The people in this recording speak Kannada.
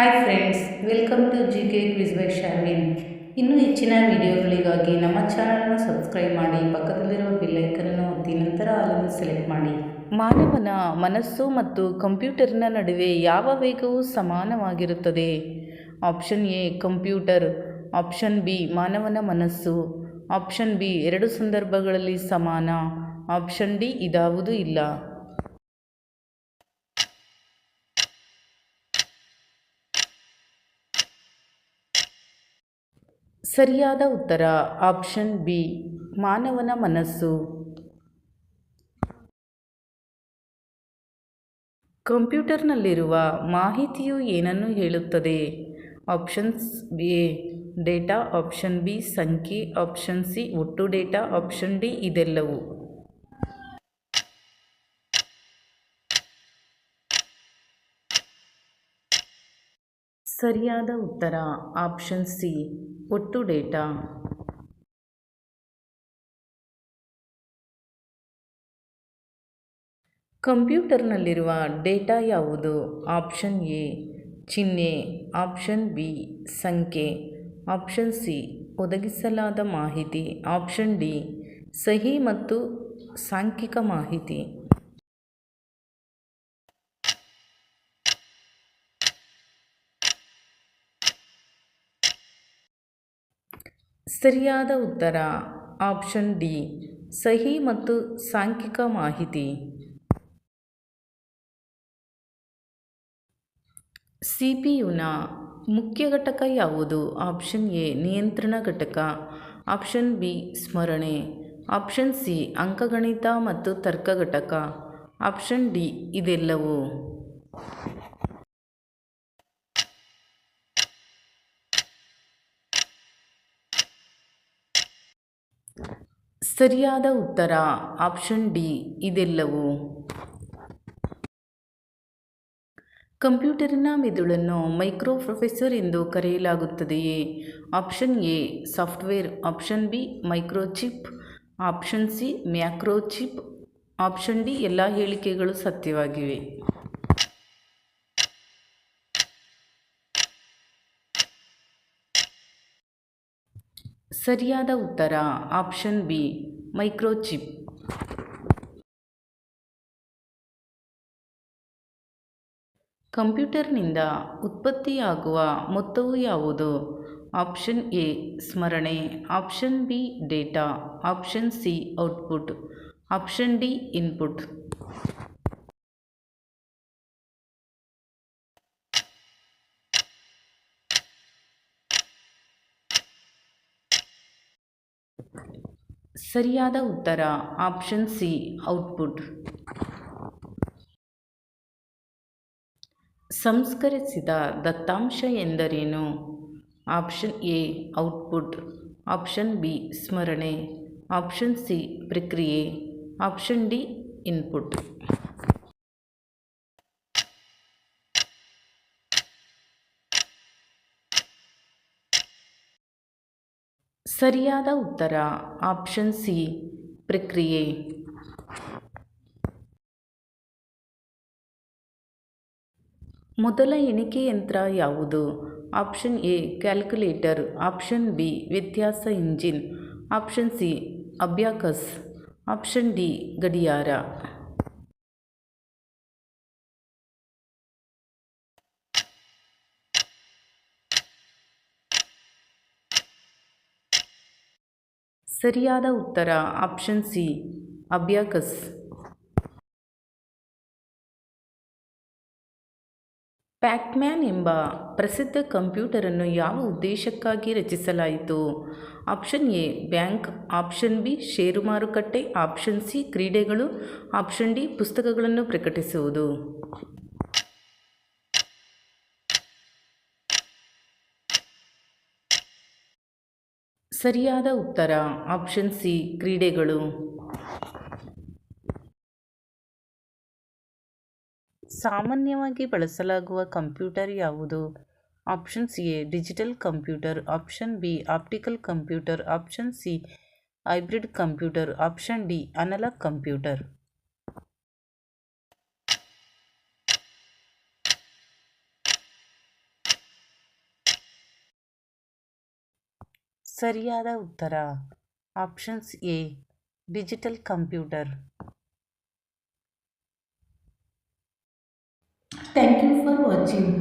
Hi friends welcome to G K quiz by Sharvin ಇನ್ನೂ ಹೆಚ್ಚಿನ ವಿಡಿಯೋಗಳಿಗಾಗಿ ನಮ್ಮ ಚಾನಲ್ನ ಸಬ್ಸ್ಕ್ರೈಬ್ ಮಾಡಿ, ಪಕ್ಕದಲ್ಲಿರುವ ಬೆಲ್ಲೈಕನನ್ನು ಒತ್ತಿ, ನಂತರ ಅಲ್ಲನ್ನು ಸೆಲೆಕ್ಟ್ ಮಾಡಿ. ಮಾನವನ ಮನಸ್ಸು ಮತ್ತು ಕಂಪ್ಯೂಟರ್ನ ನಡುವೆ ಯಾವ ವೇಗವು ಸಮಾನವಾಗಿರುತ್ತದೆ? Option A computer option B ಮಾನವನ ಮನಸ್ಸು. ಆಪ್ಷನ್ ಬಿ ಎರಡು ಸಂದರ್ಭಗಳಲ್ಲಿ ಸಮಾನ. ಆಪ್ಷನ್ ಡಿ ಇದಾವುದೂ ಇಲ್ಲ. ಸರಿಯಾದ ಉತ್ತರ ಆಪ್ಷನ್ ಬಿ ಮಾನವನ ಮನಸ್ಸು. ಕಂಪ್ಯೂಟರ್ನಲ್ಲಿರುವ ಮಾಹಿತಿಯು ಏನನ್ನು ಹೇಳುತ್ತದೆ? Options A data option B ಸಂಖ್ಯೆ. ಆಪ್ಷನ್ ಸಿ ಒಟ್ಟು ಡೇಟಾ ಆಪ್ಷನ್ ಡಿ ಇದೆಲ್ಲವೂ. ಸರಿಯಾದ ಉತ್ತರ ಆಪ್ಷನ್ ಸಿ ಒಟ್ಟು ಡೇಟಾ ಕಂಪ್ಯೂಟರ್ನಲ್ಲಿರುವ ಡೇಟಾ ಯಾವುದು? ಆಪ್ಷನ್ ಎ ಚಿಹ್ನೆ. ಆಪ್ಷನ್ ಬಿ ಸಂಖ್ಯೆ. ಆಪ್ಷನ್ ಸಿ ಒದಗಿಸಲಾದ ಮಾಹಿತಿ. ಆಪ್ಷನ್ ಡಿ ಸಹಿ ಮತ್ತು ಸಾಂಖ್ಯಿಕ ಮಾಹಿತಿ. ಸರಿಯಾದ ಉತ್ತರ. Option D. ಸಹಿ ಮತ್ತು ಸಾಂಖ್ಯಿಕ ಮಾಹಿತಿ. ಸಿ ಪಿ ಮುಖ್ಯ ಘಟಕ ಯಾವುದು? ಆಪ್ಷನ್ ಎ, ನಿಯಂತ್ರಣ ಘಟಕ. ಆಪ್ಷನ್ ಬಿ, ಸ್ಮರಣೆ. ಆಪ್ಷನ್ ಸಿ, ಅಂಕಗಣಿತ ಮತ್ತು ತರ್ಕ ಘಟಕ. ಆಪ್ಷನ್ ಡಿ, ಇದೆಲ್ಲವೂ. ಸರಿಯಾದ ಉತ್ತರ ಆಪ್ಷನ್ ಡಿ ಇದೆಲ್ಲವೂ. ಕಂಪ್ಯೂಟರಿನ ಮೆದುಳನ್ನು ಮೈಕ್ರೋ ಪ್ರೊಫೆಸರ್ ಎಂದು ಕರೆಯಲಾಗುತ್ತದೆಯೇ? Option A software option B microchip option C macrochip option D ಎಲ್ಲ ಹೇಳಿಕೆಗಳು ಸತ್ಯವಾಗಿವೆ. ಸರಿಯಾದ ಉತ್ತರ, ಆಪ್ಷನ್ ಬಿ, ಮೈಕ್ರೋಚಿಪ್. ಕಂಪ್ಯೂಟರ್ನಿಂದ ಉತ್ಪತ್ತಿಯಾಗುವ ಮೊತ್ತವು ಯಾವುದು? ಆಪ್ಷನ್ ಎ, ಸ್ಮರಣೆ. Option B, data. Option C, output. Option D, input. ಸರಿಯಾದ ಉತ್ತರ ಆಪ್ಷನ್ ಸಿ ಔಟ್ಪುಟ್ ಸಂಸ್ಕರಿಸಿದ ದತ್ತಾಂಶ ಎಂದರೇನು? Option A output option B ಸ್ಮರಣೆ. ಆಪ್ಷನ್ ಸಿ ಪ್ರಕ್ರಿಯೆ. ಆಪ್ಷನ್ ಡಿ ಇನ್ಪುಟ್ ಸರಿಯಾದ ಉತ್ತರ ಆಪ್ಷನ್ ಸಿ ಪ್ರಕ್ರಿಯೆ. ಮೊದಲ ಎಣಿಕೆ ಯಂತ್ರ ಯಾವುದು? Option A calculator option B ವ್ಯತ್ಯಾಸ engine option C abacus option D ಗಡಿಯಾರ. ಸರಿಯಾದ ಉತ್ತರ ಆಪ್ಷನ್ ಸಿ ಅಬ್ಯಾಕಸ್. ಪ್ಯಾಕ್ಮ್ಯಾನ್ ಎಂಬ ಪ್ರಸಿದ್ಧ ಕಂಪ್ಯೂಟರನ್ನು ಯಾವ ಉದ್ದೇಶಕ್ಕಾಗಿ ರಚಿಸಲಾಯಿತು? Option A bank. Option B ಷೇರು ಮಾರುಕಟ್ಟೆ. ಆಪ್ಷನ್ ಸಿ ಕ್ರೀಡೆಗಳು. ಆಪ್ಷನ್ ಡಿ ಪುಸ್ತಕಗಳನ್ನು ಪ್ರಕಟಿಸುವುದು. ಸರಿಯಾದ ಉತ್ತರ ಆಪ್ಷನ್ ಸಿ ಕ್ರೀಡೆಗಳು. ಸಾಮಾನ್ಯವಾಗಿ ಬಳಸಲಾಗುವ ಕಂಪ್ಯೂಟರ್ ಯಾವುದು? Options A digital computer option B optical computer option C hybrid computer option D analog computer ಸರಿಯಾದ ಉತ್ತರ options A digital computer thank you for watching